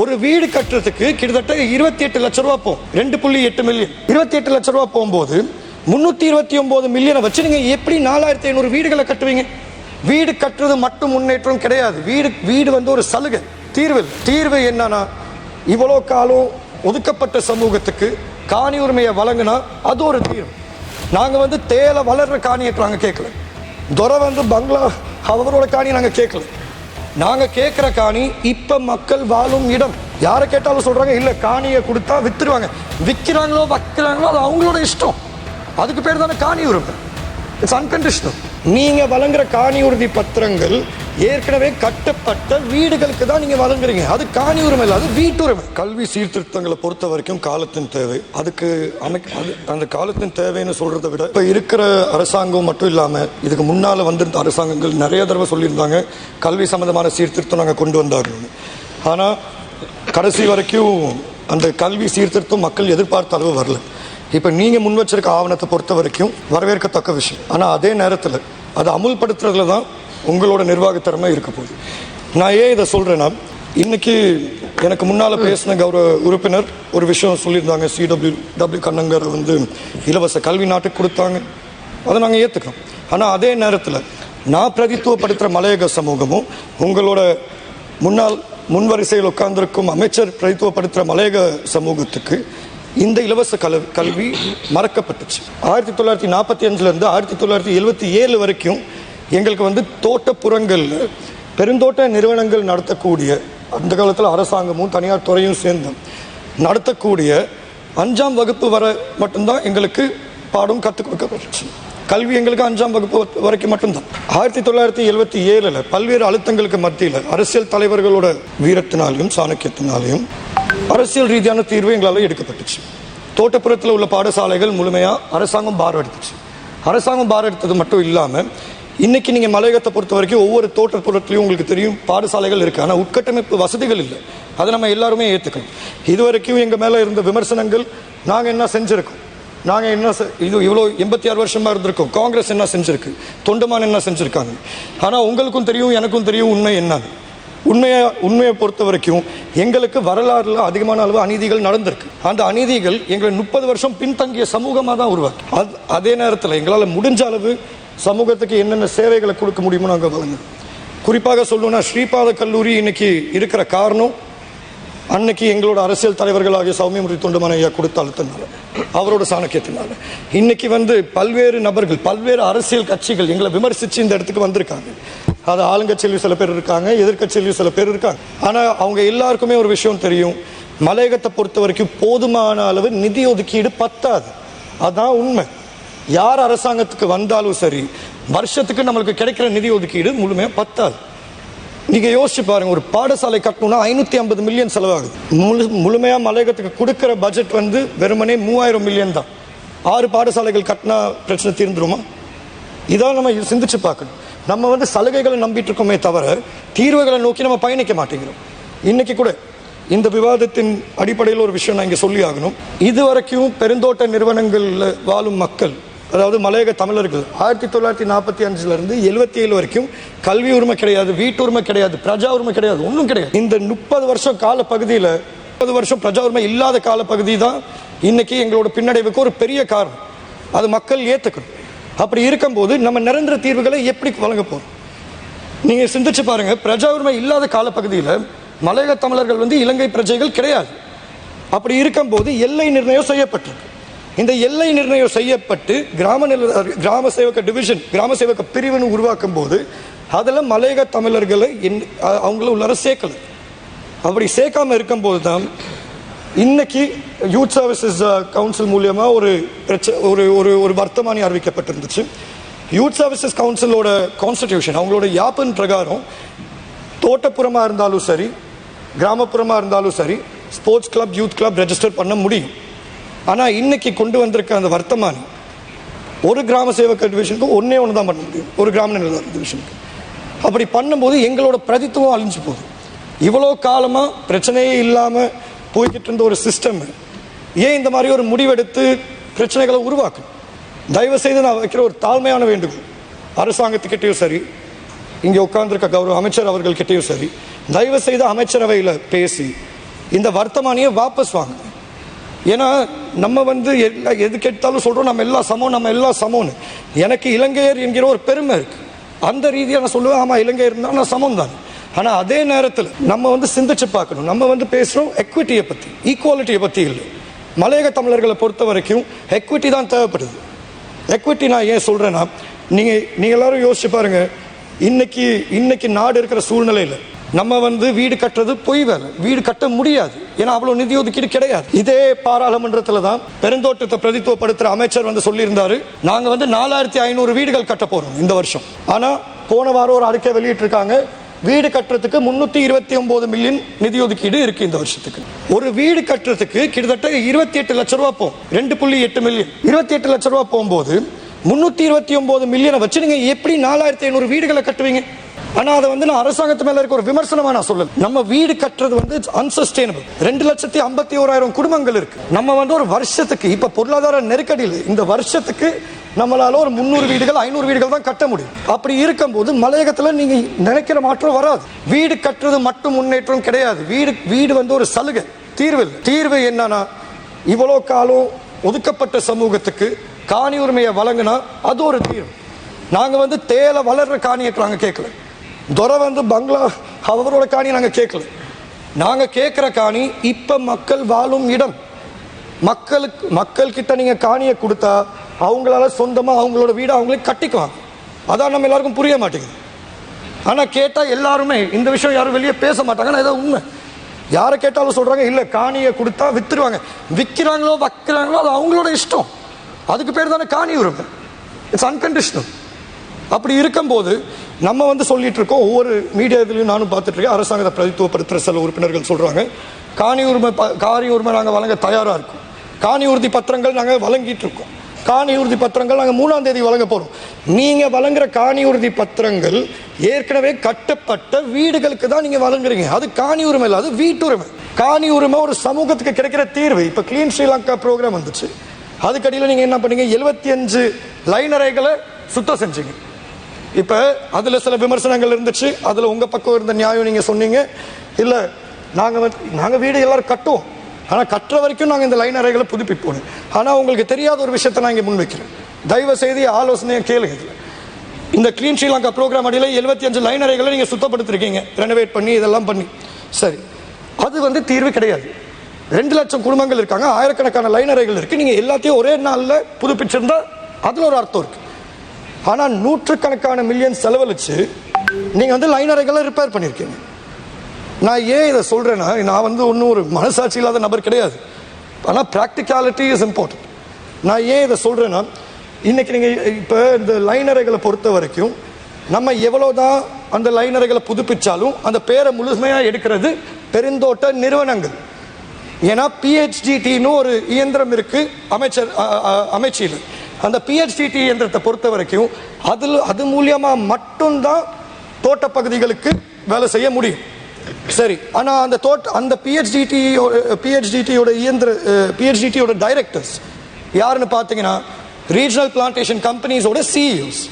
ஒரு வீடு கட்டுறதுக்கு கிட்டத்தட்ட இருபத்தி எட்டு லட்ச ரூபா போகும் ரெண்டு புள்ளி எட்டு மில்லியன் இருபத்தி எட்டு லட்ச ரூபா போகும்போது முன்னூத்தி இருபத்தி ஒன்பது மில்லியனை வச்சு நீங்க எப்படி நாலாயிரத்தி ஐநூறு வீடுகளை கட்டுவீங்க? வீடு கட்டுறது மட்டும் முன்னேற்றம் கிடையாது. வீடு வீடு வந்து ஒரு சலுகை தீர்வு. தீர்வு என்னன்னா இவ்வளோ காலம் ஒதுக்கப்பட்ட சமூகத்துக்கு காணி உரிமையை வழங்கினா அது ஒரு தீர்வு. நாங்கள் வந்து தேலை வளர்ற காணியற்றாங்க கேட்கல. துறை வந்து பங்களா அவரோட காணியை நாங்கள் கேட்கல. நாங்க கேட்கிற காணி இப்ப மக்கள் வாழும் இடம். யாரை கேட்டாலும் சொல்றாங்க இல்ல காணியை கொடுத்தா வித்துருவாங்க. விற்கிறாங்களோ வைக்கிறாங்களோ அது அவங்களோட இஷ்டம். அதுக்கு பேர் தானே காணி உரிமை. இட்ஸ் அன்கண்டிஷனல் நீங்கள் வழங்குற காணி உறுதி பத்திரங்கள் ஏற்கனவே கட்டப்பட்ட வீடுகளுக்கு தான் நீங்கள் வழங்குறீங்க. அது காணி உரிமை இல்லை அது வீட்டுரிமை கல்வி சீர்திருத்தங்களை பொறுத்த வரைக்கும் காலத்தின் தேவை. அதுக்கு அமைக்க அது அந்த காலத்தின் தேவைன்னு சொல்கிறத விட இப்போ இருக்கிற அரசாங்கம் மட்டும் இல்லாமல் இதுக்கு முன்னால் வந்திருந்த அரசாங்கங்கள் நிறைய தடவை சொல்லியிருந்தாங்க கல்வி சம்மந்தமான சீர்திருத்தம் நாங்கள் கொண்டு வந்தாகணும்னு. ஆனால் கடைசி வரைக்கும் அந்த கல்வி சீர்திருத்தம் மக்கள் எதிர்பார்த்த அளவு வரல. இப்ப நீங்க முன் வச்சிருக்க ஆவணத்தை பொறுத்த வரைக்கும் வரவேற்கத்தக்க விஷயம். ஆனா அதே நேரத்துல அதை அமுல்படுத்துறதுல தான் உங்களோட நிர்வாக திறமை இருக்க போகுது. நான் ஏன் இதை சொல்றேன்னா இன்னைக்கு எனக்கு முன்னால பேசின கௌரவ உறுப்பினர் ஒரு விஷயம் சொல்லியிருந்தாங்க. சிடபிள்யூ டபிள்யூ கண்ணங்கர் வந்து இலவச கல்வி நாட்டுக்கு கொடுத்தாங்க. அதை நாங்கள் ஏற்றுக்கிறோம் ஆனால் அதே நேரத்தில் நான் பிரதித்துவப்படுத்துகிற மலையக சமூகமும் உங்களோட முன்னாள் முன்வரிசையில் உட்கார்ந்திருக்கும் அமைச்சர் பிரதித்துவப்படுத்துகிற மலையக சமூகத்துக்கு இந்த இலவச கல கல்வி மறக்கப்பட்டுச்சு. ஆயிரத்தி தொள்ளாயிரத்தி நாற்பத்தி அஞ்சுலேருந்து ஆயிரத்தி தொள்ளாயிரத்தி எழுபத்தி ஏழு வரைக்கும் எங்களுக்கு வந்து தோட்டப்புறங்களில் பெருந்தோட்ட நிறுவனங்கள் நடத்தக்கூடிய அந்த காலத்தில் அரசாங்கமும் தனியார் துறையும் சேர்ந்து நடத்தக்கூடிய அஞ்சாம் வகுப்பு வர மட்டும்தான் எங்களுக்கு பாடம் கற்றுக் கொடுக்கப்பட்டுச்சு. கல்வி எங்களுக்கு அஞ்சாம் வகுப்பு வ- வரைக்கும் மட்டும்தான். ஆயிரத்தி தொள்ளாயிரத்தி எழுபத்தி ஏழில் பல்வேறு அழுத்தங்களுக்கு மத்தியில் அரசியல் தலைவர்களோட வீரத்தினாலையும் சாணக்கியத்தினாலையும் அரசியல் ரீதியான தீர்வு எங்களால் எடுக்கப்பட்டுச்சு. தோட்டப்புறத்தில் உள்ள பாடசாலைகள் முழுமையாக அரசாங்கம் பாரம் எடுத்துச்சு. அரசாங்கம் பாரம் எடுத்தது மட்டும் இல்லாமல் இன்னைக்கு நீங்கள் மலையகத்தை பொறுத்த வரைக்கும் ஒவ்வொரு தோட்டப்புறத்துலையும் உங்களுக்கு தெரியும் பாடசாலைகள் இருக்குது ஆனால் உட்கட்டமைப்பு வசதிகள் இல்லை. அதை நம்ம எல்லாருமே ஏற்றுக்கணும் இது வரைக்கும் எங்கள் மேலே இருந்த விமர்சனங்கள் நாங்கள் என்ன செஞ்சுருக்கோம்? நாங்கள் என்ன இது இவ்வளோ எண்பத்தி ஆறு வருஷமாக இருந்திருக்கோம். காங்கிரஸ் என்ன செஞ்சுருக்கு? தொண்டமான் என்ன செஞ்சுருக்காங்க? ஆனால் உங்களுக்கும் தெரியும் எனக்கும் தெரியும் உண்மை என்னன்னு. உண்மையை உண்மையை பொறுத்த வரைக்கும் எங்களுக்கு வரலாறுல அதிகமான அளவு அநீதிகள் நடந்திருக்கு. அந்த அநீதிகள் எங்களை முப்பது வருஷம் பின்தங்கிய சமூகமாக தான் உருவாக்கு. அது- அதே நேரத்தில் எங்களால் முடிஞ்ச அளவு சமூகத்துக்கு என்னென்ன சேவைகளை கொடுக்க முடியுமோ நாங்கள் வழங்க குறிப்பாக சொல்லணும்னா ஸ்ரீபாத கல்லூரி இன்னைக்கு இருக்கிற காரணம் அன்னைக்கு எங்களோட அரசியல் தலைவர்களாகிய சௌமியமுறை தொண்டமான ஐயா கொடுத்த அழுத்தினால அவரோட சாணக்கியத்தினால. இன்னைக்கு வந்து பல்வேறு நபர்கள் பல்வேறு அரசியல் கட்சிகள் எங்களை விமர்சித்து இந்த இடத்துக்கு வந்திருக்காங்க. அது ஆளுங்கட்சியிலும் சில பேர் இருக்காங்க எதிர்க்கட்சியிலும் சில பேர் இருக்காங்க. ஆனால் அவங்க எல்லாருக்குமே ஒரு விஷயம் தெரியும். மலையகத்தை பொறுத்த வரைக்கும் போதுமான அளவு நிதி ஒதுக்கீடு பத்தாது. அதான் உண்மை. யார் அரசாங்கத்துக்கு வந்தாலும் சரி வருஷத்துக்கு நம்மளுக்கு கிடைக்கிற நிதி ஒதுக்கீடு முழுமையாக பத்தாது. நீங்கள் யோசிச்சு பாருங்க ஒரு பாடசாலை கட்டணும்னா ஐநூற்றி ஐம்பது மில்லியன் செலவாகுது. முழு முழுமையாக மலையகத்துக்கு கொடுக்குற பட்ஜெட் வந்து வெறுமனே மூவாயிரம் மில்லியன் தான். ஆறு பாடசாலைகள் கட்டினா பிரச்சனை தீர்ந்துருமா? இதான் நம்ம சிந்திச்சு பார்க்கணும். நம்ம வந்து சலுகைகளை நம்பிட்டு இருக்கோமே தவிர தீர்வுகளை நோக்கி நம்ம பயணிக்க மாட்டேங்கிறோம். இன்னைக்கு கூட இந்த விவாதத்தின் அடிப்படையில் ஒரு விஷயம் நான் இங்கே சொல்லி ஆகணும். இது வரைக்கும் பெருந்தோட்ட நிறுவனங்களில் வாழும் மக்கள் அதாவது மலையக தமிழர்கள் ஆயிரத்தி தொள்ளாயிரத்தி நாற்பத்தி அஞ்சுலேருந்து எழுபத்தி ஏழு வரைக்கும் கல்வி உரிமை கிடையாது வீட்டு உரிமை கிடையாது பிரஜா உரிமை கிடையாது ஒன்றும் கிடையாது. இந்த முப்பது வருஷம் கால பகுதியில் முப்பது வருஷம் பிரஜா உரிமை இல்லாத காலப்பகுதி தான் இன்னைக்கு எங்களோட பின்னடைவுக்கு ஒரு பெரிய காரணம். அது மக்கள் ஏற்றுக்கணும் அப்படி இருக்கும்போது நம்ம நிரந்தர தீர்வுகளை எப்படி வழங்க போகிறோம் நீங்கள் சிந்திச்சு பாருங்க பிரஜா உரிமை இல்லாத காலப்பகுதியில் மலையக தமிழர்கள் வந்து இலங்கை பிரஜைகள் கிடையாது. அப்படி இருக்கும்போது எல்லை நிர்ணயம் செய்யப்பட்டிருக்கு. இந்த எல்லை நிர்ணயம் செய்யப்பட்டு கிராம நில கிராம சேவக டிவிஷன் கிராம சேவக பிரிவுன்னு உருவாக்கும் போது அதில் மலையக தமிழர்களை என் அவங்கள உள்ளார சேர்க்கல. அப்படி சேர்க்காமல் இருக்கும்போது தான் இன்னைக்கு யூத் சர்வீசஸ் கவுன்சில் மூலியமா ஒரு ஒரு ஒரு ஒரு வர்த்தமானி அறிவிக்கப்பட்டிருந்துச்சு. யூத் சர்வீசஸ் கவுன்சிலோட கான்ஸ்டிடியூஷன் அவங்களோட யாப்பன் பிரகாரம் தோட்டப்புறமா இருந்தாலும் சரி கிராமப்புறமா இருந்தாலும் சரி sports club youth club register பண்ண முடியும். ஆனால் இன்னைக்கு கொண்டு வந்திருக்க அந்த வர்த்தமானி ஒரு கிராம சேவக டிவிஷனுக்கு ஒன்றே ஒன்று தான் பண்ண முடியும். ஒரு கிராம நிர்வாக டிவிஷனுக்கு அப்படி பண்ணும்போது எங்களோட பிரதித்துவம் அழிஞ்சு போகுது. இவ்வளோ காலமாக பிரச்சனையே இல்லாமல் போய்கிட்டு இருந்த ஒரு சிஸ்டம் ஏன் இந்த மாதிரி ஒரு முடிவெடுத்து பிரச்சனைகளை உருவாக்கும் தயவு செய்து நான் வைக்கிற ஒரு தாழ்மையான வேண்டுகோள். அரசாங்கத்துக்கிட்டேயும் சரி இங்கே உட்கார்ந்துருக்க கௌரவ அமைச்சர் அவர்கள் கிட்டேயும் சரி தயவு செய்து அமைச்சரவையில் பேசி இந்த வர்த்தமானியை வாபஸ் வாங்க ஏன்னா நம்ம வந்து எல்லா எது கேட்டாலும் சொல்கிறோம் நம்ம எல்லா சமம் நம்ம எல்லா சமம்னு. எனக்கு இலங்கையர் என்கிற ஒரு பெருமை இருக்குது அந்த ரீதியாக நான் சொல்லுவேன் ஆமாம் இலங்கையர் இருந்தால் நான் சமம் தான் ஆனால் அதே நேரத்தில் நம்ம வந்து சிந்திச்சு பார்க்கணும். நம்ம வந்து பேசுகிறோம் எக்விட்டியை பற்றி ஈக்குவாலிட்டியை பற்றி இல்லை. மலையக தமிழர்களை பொறுத்த வரைக்கும் எக்விட்டி தான் தேவைப்படுது. எக்விட்டி நான் ஏன் சொல்கிறேன்னா நீங்கள் நீங்கள் எல்லாரும் யோசிச்சு பாருங்கள் இன்னைக்கு இன்னைக்கு நாடு இருக்கிற சூழ்நிலையில் நம்ம வந்து வீடு கட்டுறது பொய் வேலை. வீடு கட்ட முடியாது. ஏன்னா அவ்வளோ நிதி ஒதுக்கீடு கிடையாது. இதே பாராளுமன்றத்தில் தான் பெருந்தோட்டத்தை பிரதித்துவப்படுத்துகிற அமைச்சர் வந்து சொல்லியிருந்தாரு. நாங்கள் வந்து நாலாயிரத்தி ஐநூறு வீடுகள் கட்ட போகிறோம் இந்த வருஷம். ஆனால் போன வாரம் ஒரு அறிக்கை வெளியிட்டிருக்காங்க. வீடு கட்டுறதுக்கு முன்னூத்தி இருபத்தி ஒன்பது மில்லியன் நிதி ஒதுக்கீடு இருக்கு இந்த வருஷத்துக்கு. ஒரு வீடு கட்டுறதுக்கு கிட்டத்தட்ட இருபத்தி எட்டு லட்ச ரூபா போகும். ரெண்டு புள்ளி எட்டு மில்லியன். இருபத்தி எட்டு லட்ச ரூபா போகும்போது முன்னூத்தி இருபத்தி ஒன்பது மில்லியனை வச்சு நீங்க எப்படி நாலாயிரத்தி ஐநூறு வீடுகளை கட்டுவீங்க? ஆனா அதை வந்து நான் அரசாங்கத்து மேல இருக்க ஒரு விமர்சனமா நான் சொல்லல. நம்ம வீடு கட்டுறது வந்து அன்சஸ்டைனபிள் ரெண்டு லட்சத்தி ஐம்பத்தி ஓராயிரம் குடும்பங்கள் இருக்கு. நம்ம வந்து ஒரு வருஷத்துக்கு இப்ப பொருளாதார நெருக்கடியில் இந்த வருஷத்துக்கு நம்மளால ஒரு முந்நூறு வீடுகள் ஐநூறு வீடுகள் தான் கட்ட முடியும். அப்படி இருக்கும்போது மலையகத்தில் நீங்க நினைக்கிற மாற்றம் வராது. வீடு கட்டுறது மட்டும் முன்னேற்றம் கிடையாது. வீடு வீடு வந்து ஒரு சலுகை. தீர்வு தீர்வு என்னன்னா இவ்வளோ காலம் ஒதுக்கப்பட்ட சமூகத்துக்கு காணி உரிமையை வழங்கினா அது ஒரு தீர்வு. நாங்கள் வந்து தேலை வளர்ற காணியை நாங்கள் கேட்கல. துறை வந்து பங்களா அவரோட காணி நாங்கள் கேட்கல. நாங்கள் கேட்குற காணி இப்போ மக்கள் வாழும் இடம். மக்களுக்கு மக்கள் கிட்ட காணியை கொடுத்தா அவங்களால சொந்தமாக அவங்களோட வீடை அவங்களே கட்டிக்குவாங்க. அதான் நம்ம எல்லாருக்கும் புரிய மாட்டேங்குது. ஆனால் கேட்டால் எல்லாருமே இந்த விஷயம் யாரும் வெளியே பேச மாட்டாங்க. ஆனால் உண்மை. யாரை கேட்டாலும் சொல்கிறாங்க இல்லை காணியை கொடுத்தா வித்துருவாங்க. விற்கிறாங்களோ வைக்கிறாங்களோ அது அவங்களோட இஷ்டம். அதுக்கு பேர் தானே காணி உரிமை. இட்ஸ் அன்கண்டிஷனல் அப்படி இருக்கும்போது நம்ம வந்து சொல்லிட்டு இருக்கோம் ஒவ்வொரு மீடியா இதுலையும் நானும் பார்த்துட்டு இருக்கேன் அரசாங்கத்தை பிரதித்துவப்படுத்துகிற சில உறுப்பினர்கள் சொல்கிறாங்க காணி உரிமை ப- காணி உரிமை நாங்கள் வழங்க தயாராக இருக்கோம். காணி உறுதி பத்திரங்கள் நாங்கள் வழங்கிட்டு இருக்கோம் காணி உறுதி பத்திரங்கள் நாங்கள் மூணாம் தேதி வழங்க போகிறோம் நீங்கள் வழங்குற காணி உறுதி பத்திரங்கள் ஏற்கனவே கட்டப்பட்ட வீடுகளுக்கு தான் நீங்கள் வழங்குறீங்க. அது காணி உரிமை இல்லை அது வீட்டுரிமை. காணி உரிமை ஒரு சமூகத்துக்கு கிடைக்கிற தீர்வு. இப்போ கிளீன் ஸ்ரீலங்கா ப்ரோக்ராம் வந்துச்சு. அதுக்கடியில் நீங்கள் என்ன பண்ணீங்க? எழுபத்தி அஞ்சு லைனரைகளை சுத்தம் செஞ்சீங்க. இப்ப அதுல சில விமர்சனங்கள் இருந்துச்சு. அதுல உங்க பக்கம் இருந்த நியாயம் நீங்க சொன்னீங்க. இல்ல நாங்க வந்து நாங்க வீடு எல்லாரும் கட்டுவோம். ஆனா கட்டுற வரைக்கும் நாங்க இந்த லைன் அறைகளை புதுப்பிப்போம். ஆனா உங்களுக்கு தெரியாத ஒரு விஷயத்தை நான் இங்க முன்வைக்கிறேன் தயவு செய்து ஆலோசனையை கேளுங்க இதுல. இந்த கிளீன் ஸ்ரீலங்கா ப்ரோக்ராம் அடியில் எழுபத்தி அஞ்சு லைன் அறைகளை நீங்க சுத்தப்படுத்திருக்கீங்க. ரெனோவேட் பண்ணி இதெல்லாம் பண்ணி. சரி. அது வந்து தீர்வு கிடையாது. ரெண்டு லட்சம் குடும்பங்கள் இருக்காங்க. ஆயிரக்கணக்கான லைன் அறைகள் இருக்கு. நீங்க எல்லாத்தையும் ஒரே நாளில் புதுப்பிச்சிருந்தா அதுல ஒரு அர்த்தம் இருக்கு. ஆனால் நூற்றுக்கணக்கான மில்லியன் செலவழிச்சு நீங்கள் வந்து லைன் அறைகளை ரிப்பேர் பண்ணியிருக்கீங்க நான் ஏன் இதை சொல்கிறேன்னா நான் வந்து ஒன்றும் ஒரு மனசாட்சி இல்லாத நபர் கிடையாது. ஆனால் ப்ராக்டிகாலிட்டி இஸ் இம்பார்ட்டன்ட் நான் ஏன் இதை சொல்கிறேன்னா இன்றைக்கி நீங்கள் இப்போ இந்த லைன் அறைகளை பொறுத்த வரைக்கும் நம்ம எவ்வளோ தான் அந்த லைன் அறைகளை புதுப்பிச்சாலும் அந்த பேரை முழுமையாக எடுக்கிறது பெருந்தோட்ட நிறுவனங்கள். ஏன்னா பிஹெச்டிடின்னு ஒரு இயந்திரம் இருக்குது அமைச்சர் அமைச்சியில். அந்த பிஹெச்டிடி இயந்திரத்தை பொறுத்த வரைக்கும் அதில் அது மூலியமா மட்டும்தான் தோட்ட பகுதிகளுக்கு வேலை செய்ய முடியும். சரி ஆனால் அந்த தோட்ட அந்த பிஹெச்டிடி பிஹெச்டிடியோட இயந்திர பிஹெச்டிடியோட டைரக்டர்ஸ் யாருன்னு பார்த்தீங்கன்னா ரீஜனல் பிளான்டேஷன் கம்பெனிஸோட சிஇஓஸ்